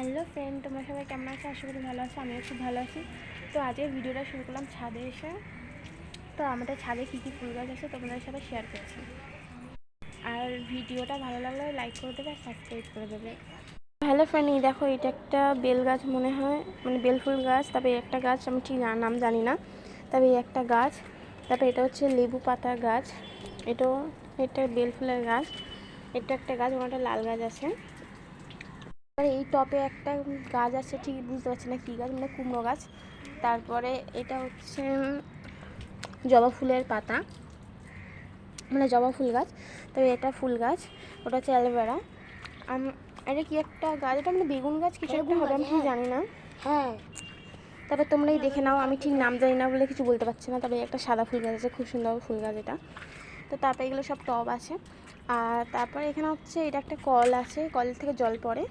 Hello friend, তোমার সবাই কেমন আছো? আশা করি ভালো আছো, আমিও খুব ভালো আছি। তো আজকের ভিডিওটা শুরু করলাম ছাদে এসে। তো আমাদের ছাদে কী কী ফুল গাছ আছে তোমাদের সাথে শেয়ার করছি। আর ভিডিওটা ভালো লাগলে লাইক করে দেবে আর সাবস্ক্রাইব করে দেবে। হ্যালো ফ্রেন্ড, এই দেখো, এটা একটা বেল গাছ মনে হয় মানে বেল ফুল গাছ এই একটা গাছ আমি ঠিক নাম জানি না। তবে এই একটা গাছ, তারপরে এটা হচ্ছে লেবু পাতার গাছ, এটাও, এটা বেল ফুলের গাছ, এটা একটা গাছ, ওখানে লাল গাছ আছে। আর এই টপে একটা গাছ আছে ঠিক বুঝতে পারছি না কী গাছ মানে কুমড়ো গাছ। তারপরে এটা হচ্ছে জবা ফুলের পাতা মানে জবা ফুল গাছ। তবে এটা ফুল গাছ ওটা হচ্ছে অ্যালোভেরা আম এটা কি একটা গাছ? এটা মানে বেগুন গাছ কিছু একটা হবে আমি ঠিক জানি না। হ্যাঁ। তবে তোমরাই দেখে নাও আমি ঠিক নাম জানি না বলে কিছু বলতে পারছি না। তবে একটা সাদা ফুল গাছ আছে খুব সুন্দর ফুল গাছ এটা। তো তারপরে এগুলো সব টব আছে। আর তারপরে এখানে হচ্ছে এটা একটা কল আছে কল থেকে জল পড়ে।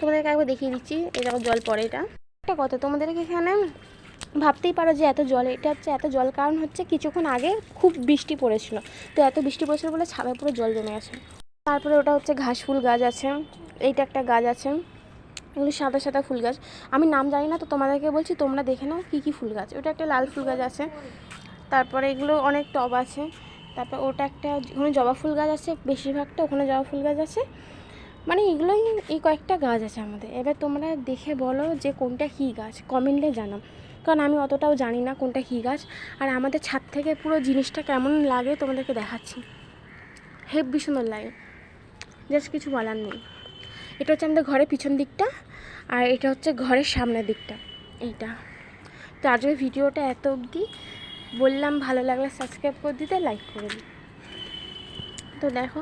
তোমাদেরকে একবার দেখিয়ে দিচ্ছি। দেখো জল পড়ে এটা। একটা কথা, তোমাদেরকে এখানে ভাবতেই পারো যে এত জল, এটা হচ্ছে এত জল, কারণ হচ্ছে কিছুক্ষণ আগে খুব বৃষ্টি পড়েছিল। তো এত বৃষ্টি পড়েছিল বলে ছাদে পুরো জল জমে গেছে। তারপরে ওটা হচ্ছে ঘাস, ফুল গাছ আছে। এইটা একটা গাছ আছে। এগুলো সাদা সাদা ফুল গাছ। আমি নাম জানি না, তো তোমাদেরকে বলছি তোমরা দেখে নাও কী কী ফুল গাছ। ওটা একটা লাল ফুল গাছ আছে। তারপরে এগুলো অনেক টব আছে। তারপর ওটা একটা, ওখানে জবা ফুল গাছ আছে, বেশিরভাগটা ওখানে জবা ফুল গাছ আছে। মানে এগুলোই এই কয়েকটা গাছ আছে আমাদের। এবার তোমরা দেখে বলো যে কোনটা কী গাছ কমেন্টে জানাও। কারণ আমি অতটাও জানি না কোনটা কী গাছ। আর আমাদের ছাদ থেকে পুরো জিনিসটা কেমন লাগে তোমাদেরকে দেখাচ্ছি। হেব্বি সুন্দর লাগে। জাস্ট কিছু বলার নেই। এটা হচ্ছে আমাদের ঘরের পিছন দিকটা, আর এটা হচ্ছে ঘরের সামনের দিকটা। এইটা। তো আজকের ভিডিওটা এত অবধি। বললাম ভালো লাগলে সাবস্ক্রাইব করে দিতে লাইক করে দিই তো দেখো।